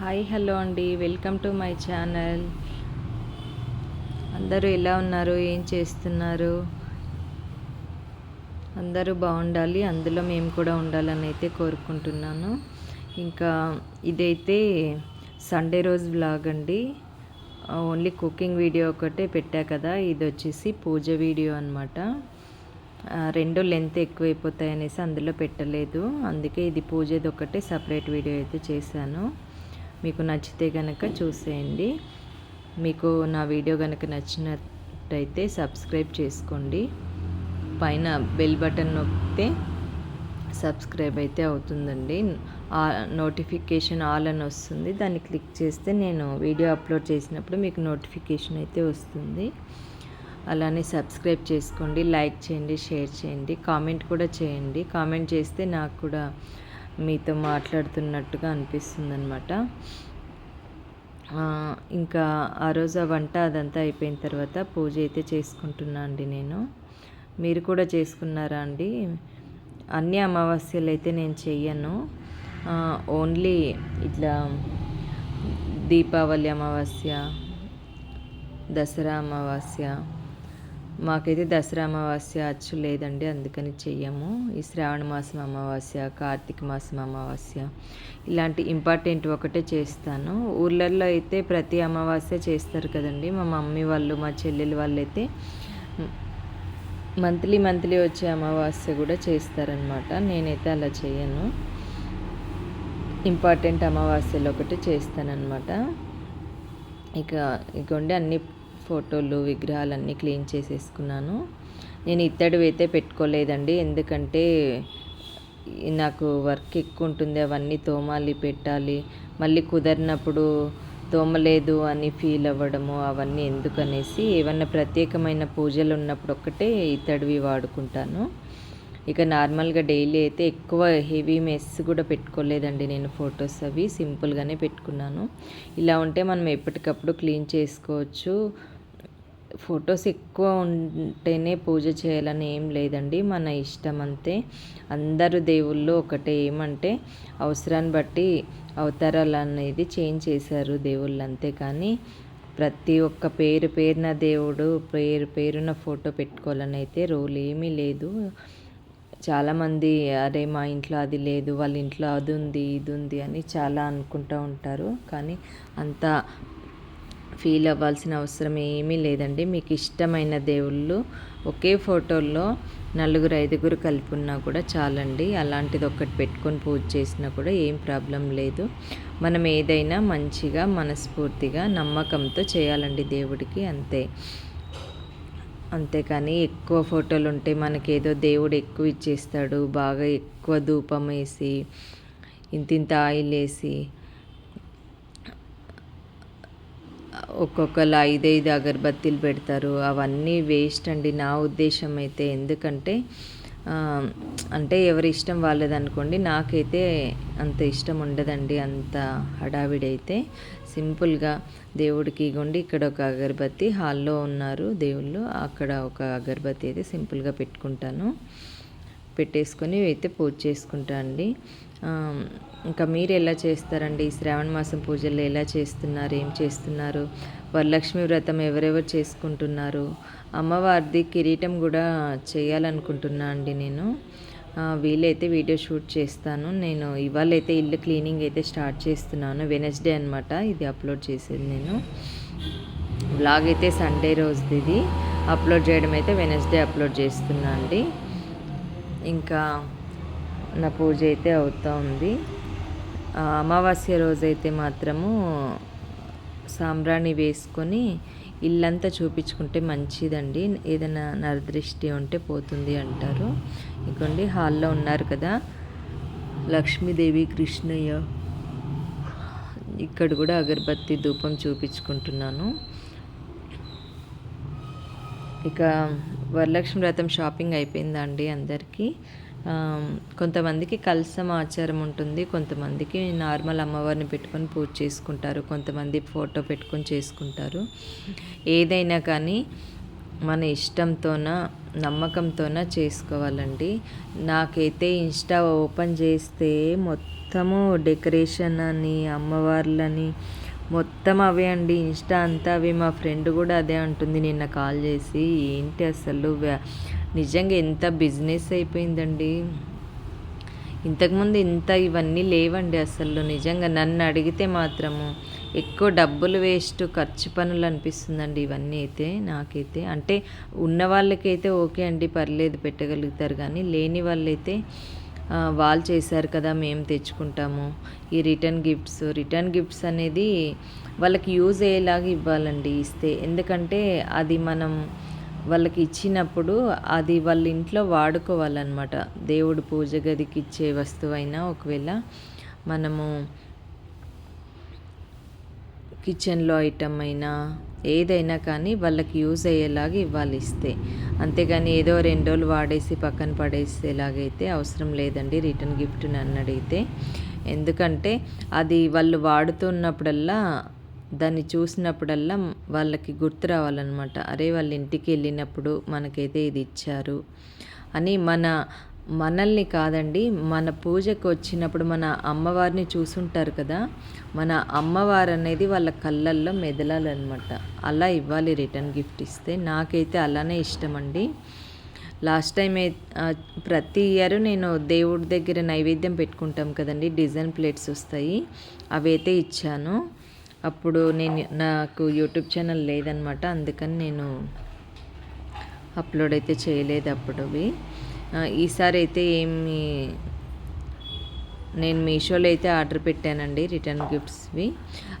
Hi hello అండి. Welcome to my channel. అందరూ ఎలా ఉన్నారు? ఏం చేస్తున్నారు? అందరూ బాగుండాలి. అందులో మేము కూడా ఉండాలని అయితే కోరుకుంటున్నాను. ఇంకా ఇదైతే సండే రోజు బ్లాగ్ అండి. ఓన్లీ కుకింగ్ వీడియో ఒకటే పెట్టా కదా. ఇది వచ్చేసి పూజ వీడియో అనమాట రెండు లెంత్ ఎక్కువైపోతాయి అనేసి అందులో పెట్టలేదు. అందుకే ఇది పూజది ఒకటే సపరేట్ వీడియో అయితే చేశాను. మీకు నచ్చితే కనుక చూసేయండి. మీకు నా వీడియో కనుక నచ్చినట్టయితే సబ్స్క్రైబ్ చేసుకోండి. పైన బెల్ బటన్ నొక్కితే సబ్స్క్రైబ్ అయితే అవుతుందండి. నోటిఫికేషన్ ఆల్ అని వస్తుంది. దాన్ని క్లిక్ చేస్తే నేను వీడియో అప్లోడ్ చేసినప్పుడు మీకు నోటిఫికేషన్ అయితే వస్తుంది. అలానే సబ్స్క్రైబ్ చేసుకోండి. లైక్ చేయండి షేర్ చేయండి కామెంట్ కూడా చేయండి. కామెంట్ చేస్తే నాకు కూడా మీతో మాట్లాడుతున్నట్టుగా అనిపిస్తుంది అనమాట ఇంకా ఆ రోజు ఆ వంట అదంతా అయిపోయిన తర్వాత పూజ అయితే చేసుకుంటున్నా అండి నేను. మీరు కూడా చేసుకున్నారా అండి? అన్ని అమావాస్యలు అయితే నేను చెయ్యను. ఓన్లీ ఇట్లా దీపావళి అమావాస్య దసరా అమావాస్య మాకైతే దసరా అమావాస్య అచ్చు లేదండి అందుకని చెయ్యము. ఈ శ్రావణ మాసం అమావాస్య కార్తీక మాసం అమావాస్య ఇలాంటి ఇంపార్టెంట్ ఒకటే చేస్తాను. ఊళ్ళల్లో అయితే ప్రతి అమావాస్య చేస్తారు కదండి. మా మమ్మీ వాళ్ళు మా చెల్లెలు వాళ్ళు అయితే మంత్లీ మంత్లీ వచ్చే అమావాస్య కూడా చేస్తారనమాట నేనైతే అలా చేయను ఇంపార్టెంట్ అమావాస్యలు ఒకటి చేస్తానన్నమాట. ఇక ఇక అన్ని ఫోటోలు విగ్రహాలన్నీ క్లీన్ చేసేసుకున్నాను. నేను ఇత్తడివి అయితే పెట్టుకోలేదండి. ఎందుకంటే నాకు వర్క్ ఎక్కువ ఉంటుంది అవన్నీ తోమాలి పెట్టాలి. మళ్ళీ కుదరినప్పుడు తోమలేదు అని ఫీల్ అవ్వడము అవన్నీ ఎందుకనేసి ఏమన్నా ప్రత్యేకమైన పూజలు ఉన్నప్పుడు ఒక్కటే ఇత్తడివి వాడుకుంటాను. ఇక నార్మల్గా డైలీ అయితే ఎక్కువ హెవీ మెస్ కూడా పెట్టుకోలేదండి నేను ఫొటోస్ అవి. సింపుల్గానే పెట్టుకున్నాను. ఇలా ఉంటే మనం ఎప్పటికప్పుడు క్లీన్ చేసుకోవచ్చు. ఫొటోస్ ఎక్కువ ఉంటేనే పూజ చేయాలని ఏం లేదండి. మన ఇష్టం అంతే. అందరు దేవుళ్ళు ఒకటే. ఏమంటే అవసరాన్ని బట్టి అవతారాలు అనేది చేంజ్ చేశారు దేవుళ్ళు అంతే. కానీ ప్రతి ఒక్క పేరు పేరున దేవుడు పేరు పేరున ఫోటో పెట్టుకోవాలని అయితే రూల్ ఏమీ లేదు. చాలామంది అరే మా ఇంట్లో అది లేదు వాళ్ళ ఇంట్లో అది ఉంది ఇది ఉంది అని చాలా అనుకుంటూ ఉంటారు. కానీ అంత ఫీల్ అవ్వాల్సిన అవసరం ఏమీ లేదండి. మీకు ఇష్టమైన దేవుళ్ళు ఒకే ఫోటోల్లో నలుగురు ఐదుగురు కలిపి ఉన్నా కూడా చాలండి. అలాంటిది ఒక్కటి పెట్టుకొని పూజ చేసినా కూడా ఏం ప్రాబ్లం లేదు. మనం ఏదైనా మంచిగా మనస్ఫూర్తిగా నమ్మకంతో చేయాలండి దేవుడికి అంతే. అంతేకాని ఎక్కువ ఫోటోలు ఉంటే మనకేదో దేవుడు ఎక్కువ ఇచ్చేస్తాడు. బాగా ఎక్కువ ధూపం వేసి ఇంత ఇంత ఆయిల్ వేసి ఒక్కొక్కలా ఐదైదు అగరబత్తీలు పెడతారు. అవన్నీ వేస్ట్ అండి. నా ఉద్దేశం అయితే ఎందుకంటే అంటే ఎవరి ఇష్టం వాళ్ళది అనుకోండి. నాకైతే అంత ఇష్టం ఉండదండి. అంత హడావిడైతే సింపుల్గా దేవుడికి ఇగోండి ఇక్కడ ఒక అగరబత్తి హాల్లో ఉన్నారు దేవుళ్ళు. అక్కడ ఒక అగరబత్తి అయితే సింపుల్గా పెట్టుకుంటాను. పెట్టేసుకొని అయితే పూజ చేసుకుంటా అండి. ఇంకా మీరు ఎలా చేస్తారండి? శ్రావణ మాసం పూజలు ఎలా చేస్తున్నారు? ఏం చేస్తున్నారు? వరలక్ష్మి వ్రతం ఎవరెవరు చేసుకుంటున్నారు? అమ్మవారిది కిరీటం కూడా చేయాలనుకుంటున్నా అండి నేను. వీలైతే వీడియో షూట్ చేస్తాను. నేను ఇవాళ అయితే ఇల్లు క్లీనింగ్ అయితే స్టార్ట్ చేస్తున్నాను. వెనస్డే అనమాట ఇది అప్లోడ్ చేసేది నేను. బ్లాగ్ అయితే సండే రోజుది. ఇది అప్లోడ్ చేయడం అయితే వెనస్డే అప్లోడ్ చేస్తున్నా అండి. ఇంకా నా పూజ అయితే అవుతూ ఉంది. అమావాస్య రోజైతే మాత్రము సాంబ్రాణి వేసుకొని ఇల్లంతా చూపించుకుంటే మంచిదండి. ఏదైనా నరదృష్టి ఉంటే పోతుంది అంటారు. ఇకండి హాల్లో ఉన్నారు కదా. లక్ష్మీదేవి కృష్ణయ్య. ఇక్కడ కూడా అగరబత్తి ధూపం చూపించుకుంటున్నాను. ఇక వరలక్ష్మి వ్రతం షాపింగ్ అయిపోయిందా అండి అందరికీ? కొంతమందికి కలసం ఆచారం ఉంటుంది కొంతమందికి నార్మల్ అమ్మవారిని పెట్టుకొని పూజ చేసుకుంటారు కొంతమంది ఫోటో పెట్టుకొని చేసుకుంటారు. ఏదైనా కానీ మన ఇష్టంతోన నమ్మకంతోన చేసుకోవాలండి. నాకైతే ఇన్స్టా ఓపెన్ చేస్తే మొత్తము డెకరేషన్ అని అమ్మవార్లని మొత్తం అవే అండి. ఇన్స్టా అంతా అవి. మా ఫ్రెండ్ కూడా అదే అంటుంది. నిన్న కాల్ చేసి ఏంటి అసలు? నిజంగా ఎంత బిజినెస్ అయిపోయిందండి. ఇంతకుముందు ఇంత ఇవన్నీ లేవండి అసలు. నిజంగా నన్ను అడిగితే మాత్రము ఎక్కువ డబ్బులు వేస్ట్ ఖర్చు పనులు అనిపిస్తుందండి ఇవన్నీ అయితే నాకైతే. అంటే ఉన్న వాళ్ళకైతే ఓకే అండి పర్లేదు పెట్టగలుగుతారు కానీ లేని వాళ్ళైతే వాళ్ళు చేశారు కదా మేము తెచ్చుకుంటాము. ఈ రిటర్న్ గిఫ్ట్స్ రిటర్న్ గిఫ్ట్స్ అనేది వాళ్ళకి యూజ్ అయ్యేలాగా ఇవ్వాలండి ఇస్తే. ఎందుకంటే అది మనం వాళ్ళకి ఇచ్చినప్పుడు అది వాళ్ళ ఇంట్లో వాడుకోవాలన్నమాట. దేవుడు పూజ గదికి ఇచ్చే వస్తువైనా ఒకవేళ మనము కిచెన్లో ఐటమ్ అయినా ఏదైనా కానీ వాళ్ళకి యూజ్ అయ్యేలాగా ఇవ్వాలి ఇస్తే అంతేగాని ఏదో రెండు రోజులు వాడేసి పక్కన పడేసేలాగైతే అవసరం లేదండి. రిటర్న్ గిఫ్ట్ నన్ను అడిగితే ఎందుకంటే అది వాళ్ళు వాడుతున్నప్పుడల్లా దాన్ని చూసినప్పుడల్లా వాళ్ళకి గుర్తు రావాలన్నమాట. అరే వాళ్ళ ఇంటికి వెళ్ళినప్పుడు మనకైతే ఇది ఇచ్చారు అని మన మనల్ని కాదండి మన పూజకు వచ్చినప్పుడు మన అమ్మవారిని చూసుంటారు కదా. మన అమ్మవారు అనేది వాళ్ళ కళ్ళల్లో మెదలాలన్నమాట. అలా ఇవ్వాలి రిటర్న్ గిఫ్ట్ ఇస్తే. నాకైతే అలానే ఇష్టం అండి లాస్ట్ టైం ప్రతి ఇయర్ నేను దేవుడి దగ్గర నైవేద్యం పెట్టుకుంటాం కదండి. డిజైన్ ప్లేట్స్ వస్తాయి. అవైతే ఇచ్చాను. అప్పుడు నేను నాకు యూట్యూబ్ ఛానల్ లేదనమాట. అందుకని నేను అప్లోడ్ అయితే చేయలేదు అప్పుడువి. ఈసారి అయితే ఏమి నేను మీషోలో అయితే ఆర్డర్ పెట్టానండి రిటర్న్ గిఫ్ట్స్వి.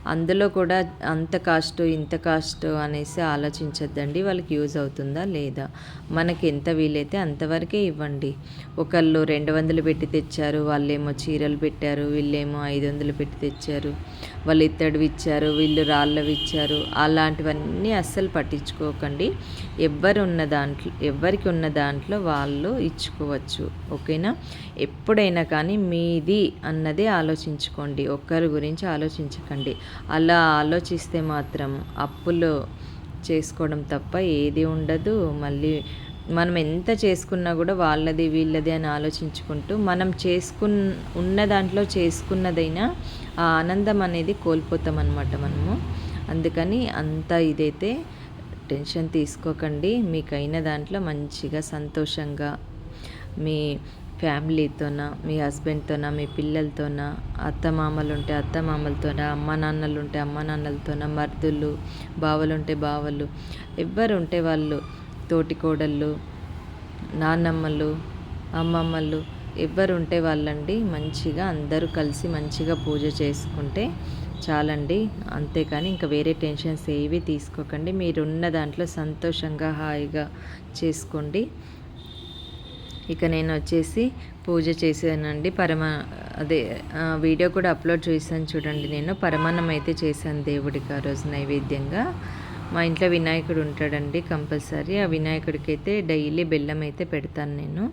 అందులో కూడా అంత కాస్ట్ ఇంత కాస్ట్ అనేసి ఆలోచించద్దండి. వాళ్ళకి యూజ్ అవుతుందా లేదా? మనకి ఎంత వీలైతే అంతవరకే ఇవ్వండి. ఒకళ్ళు రెండు వందలు పెట్టి తెచ్చారు వాళ్ళేమో చీరలు పెట్టారు వీళ్ళేమో ఐదు వందలు పెట్టి తెచ్చారు వాళ్ళు ఇత్తడివి ఇచ్చారు వీళ్ళు రాళ్ళవి ఇచ్చారు. అలాంటివన్నీ అస్సలు పట్టించుకోకండి. ఎవ్వరు ఉన్న దాంట్లో ఎవ్వరికి ఉన్న దాంట్లో వాళ్ళు ఇచ్చుకోవచ్చు. ఓకేనా? ఎప్పుడైనా కానీ మీది అన్నది ఆలోచించుకోండి. ఒక్కరి గురించి ఆలోచించకండి. అలా ఆలోచిస్తే మాత్రం అప్పులు చేసుకోవడం తప్ప ఏది ఉండదు. మళ్ళీ మనం ఎంత చేసుకున్నా కూడా వాళ్ళది వీళ్ళది అని ఆలోచించుకుంటూ మనం చేసుకున్న ఉన్న దాంట్లో చేసుకున్నదైనా ఆ ఆనందం అనేది కోల్పోతాం అనమాట మనము. అందుకని అంత ఇదైతే టెన్షన్ తీసుకోకండి. మీకైన దాంట్లో మంచిగా సంతోషంగా మీ ఫ్యామిలీతోనా మీ హస్బెండ్తోనా మీ పిల్లలతోనా అత్తమామలు ఉంటే అత్త అమ్మ నాన్నలు ఉంటే అమ్మ నాన్నలతోనా మర్దులు బావలు ఉంటే బావలు ఎవ్వరు ఉంటే వాళ్ళు తోటి కోడళ్ళు నాన్నమ్మలు అమ్మమ్మలు ఎవ్వరు ఉంటే వాళ్ళండి మంచిగా అందరూ కలిసి మంచిగా పూజ చేసుకుంటే చాలండి. అంతేకాని ఇంకా వేరే టెన్షన్స్ ఏవి తీసుకోకండి. మీరున్న దాంట్లో సంతోషంగా హాయిగా చేసుకోండి. ఇక నేను వచ్చేసి పూజ చేశానండి. పరమ అదే వీడియో కూడా అప్లోడ్ చేశాను చూడండి నేను. పరమాన్నం అయితే చేశాను దేవుడికి ఆ రోజు నైవేద్యంగా. మా ఇంట్లో వినాయకుడు ఉంటాడండి కంపల్సరీ. ఆ వినాయకుడికి అయితే డైలీ బెల్లం అయితే పెడతాను నేను.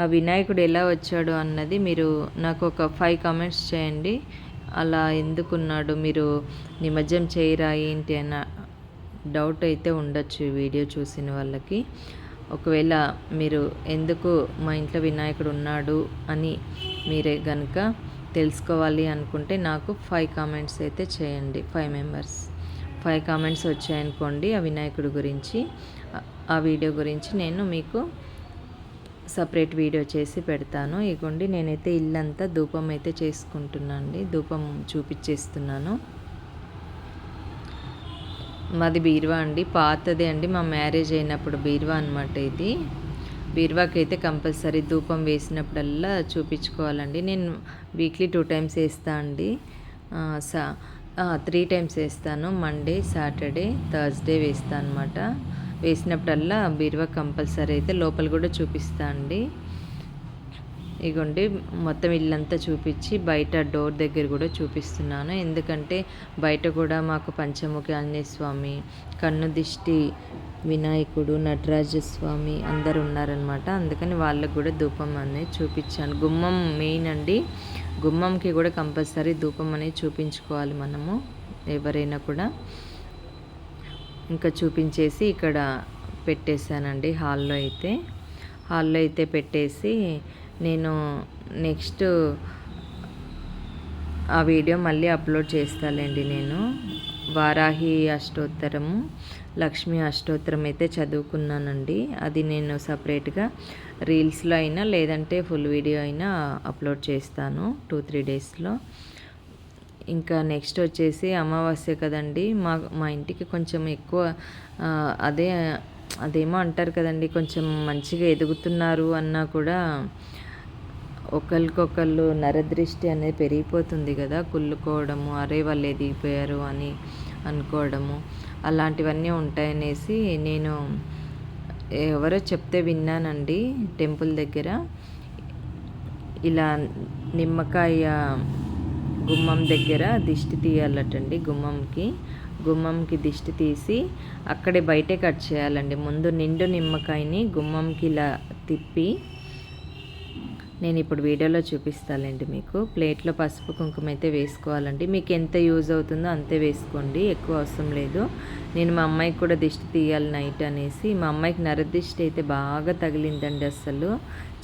ఆ వినాయకుడు ఎలా వచ్చాడు అన్నది మీరు నాకు ఒక ఫైవ్ కామెంట్స్ చేయండి. అలా ఎందుకున్నాడు? మీరు నిమజ్జం చేయరా ఏంటి అన్న డౌట్ అయితే ఉండొచ్చు వీడియో చూసిన వాళ్ళకి. ఒకవేళ మీరు ఎందుకు మా ఇంట్లో వినాయకుడు ఉన్నాడు అని మీరే కనుక తెలుసుకోవాలి అనుకుంటే నాకు ఫైవ్ కామెంట్స్ అయితే చేయండి ఫైవ్ మెంబర్స్ ఫైవ్ కామెంట్స్ వచ్చాయనుకోండి ఆ వినాయకుడి గురించి. ఆ వీడియో గురించి నేను మీకు సపరేట్ వీడియో చేసి పెడతాను. ఇగోండి నేనైతే ఇల్లంతా ధూపం అయితే చేసుకుంటున్నాను అండి. ధూపం చూపించేస్తున్నాను మాది బీరువా అండి. పాతదే అండి. మా మ్యారేజ్ అయినప్పుడు బీరువా అనమాట ఇది. బీరువాకి అయితే కంపల్సరీ ధూపం వేసినప్పుడల్లా చూపించుకోవాలండి. నేను వీక్లీ టూ టైమ్స్ వేస్తా అండి. సా త్రీ టైమ్స్ వేస్తాను. మండే సాటర్డే థర్స్డే వేస్తాను అనమాట వేసినప్పుడల్లా బీరువా కంపల్సరీ అయితే లోపల కూడా చూపిస్తా అండి. ఇగోండి మొత్తం ఇల్లంతా చూపించి బయట డోర్ దగ్గర కూడా చూపిస్తున్నాను. ఎందుకంటే బయట కూడా మాకు పంచముఖి ఆంజనేయ స్వామి కన్ను దిష్టి వినాయకుడు నటరాజ స్వామి అందరు ఉన్నారనమాట అందుకని వాళ్ళకు కూడా ధూపం అనేది చూపించాను. గుమ్మం మెయిన్ అండి. గుమ్మంకి కూడా కంపల్సరీ ధూపం అనేది చూపించుకోవాలి మనము ఎవరైనా కూడా. ఇంకా చూపించేసి ఇక్కడ పెట్టేశానండి హాల్లో అయితే. హాల్లో అయితే పెట్టేసి నేను నెక్స్ట్ ఆ వీడియో మళ్ళీ అప్లోడ్ చేస్తాలేండి నేను. వారాహి అష్టోత్తరము లక్ష్మీ అష్టోత్తరం అయితే చదువుకున్నానండి. అది నేను సపరేట్గా రీల్స్లో అయినా లేదంటే ఫుల్ వీడియో అయినా అప్లోడ్ చేస్తాను టూ త్రీ డేస్లో. ఇంకా నెక్స్ట్ వచ్చేసి అమావాస్య కదండి. మా మా ఇంటికి కొంచెం ఎక్కువ అదే అదేమో అంటారు కదండి కొంచెం మంచిగా ఎదుగుతున్నారు అన్నా కూడా ఒకరికొకళ్ళు నరదృష్టి అనేది పెరిగిపోతుంది కదా. కుళ్ళుకోవడము అరే వాళ్ళు ఎదిగిపోయారు అని అనుకోవడము అలాంటివన్నీ ఉంటాయనేసి నేను ఎవరో చెప్తే విన్నానండి టెంపుల్ దగ్గర. ఇలా నిమ్మకాయ గుమ్మం దగ్గర దిష్టి తీయాలటండి గుమ్మంకి. గుమ్మంకి దిష్టి తీసి అక్కడే బయటే కట్ చేయాలండి. ముందు నిండు నిమ్మకాయని గుమ్మంకి ఇలా తిప్పి నేను ఇప్పుడు వీడియోలో చూపిస్తానండి మీకు. ప్లేట్లో పసుపు కుంకుమ అయితే వేసుకోవాలండి. మీకు ఎంత యూజ్ అవుతుందో అంతే వేసుకోండి. ఎక్కువ అవసరం లేదు. నేను మా అమ్మాయికి కూడా దిష్టి తీయాలి నైట్ అనేసి. మా అమ్మాయికి నరదిష్టి అయితే బాగా తగిలిందండి అసలు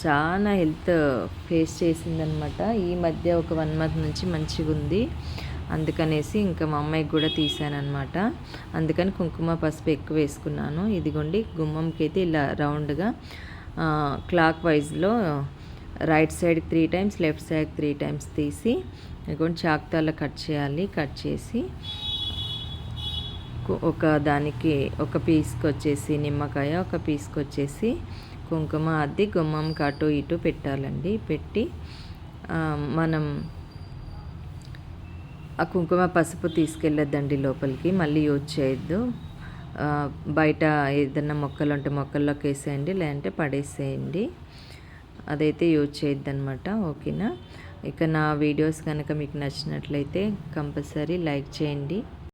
చాలా హెల్త్ ఫేస్ చేసిందనమాట. ఈ మధ్య ఒక వన్ మంత్ నుంచి మంచిగా ఉంది. అందుకనేసి ఇంకా మా అమ్మాయికి కూడా తీసానమాట అందుకని కుంకుమ పసుపు ఎక్కువ వేసుకున్నాను. ఇదిగోండి గుమ్మంకి అయితే ఇలా రౌండ్గా clock వైజ్లో right side three times left side three times తీసి ఇదిగోండి చాక్తాల కట్ చేయాలి కట్ చేసి ఒక దానికి ఒక పీస్కి వచ్చేసి నిమ్మకాయ ఒక పీస్కి వచ్చేసి కుంకుమ అద్ది గుమ్మంకి అటు ఇటు పెట్టాలండి. పెట్టి మనం ఆ కుంకుమ పసుపు తీసుకెళ్ళొద్దండి లోపలికి మళ్ళీ యూజ్ చేయొద్దు. బయట ఏదైనా మొక్కలు ఉంటే మొక్కల్లోకి వేసేయండి లేదంటే పడేసేయండి. అదైతే యూజ్ చేయొద్దు అనమాట ఓకేనా? ఇక నా వీడియోస్ కనుక మీకు నచ్చినట్లయితే కంపల్సరీ లైక్ చేయండి.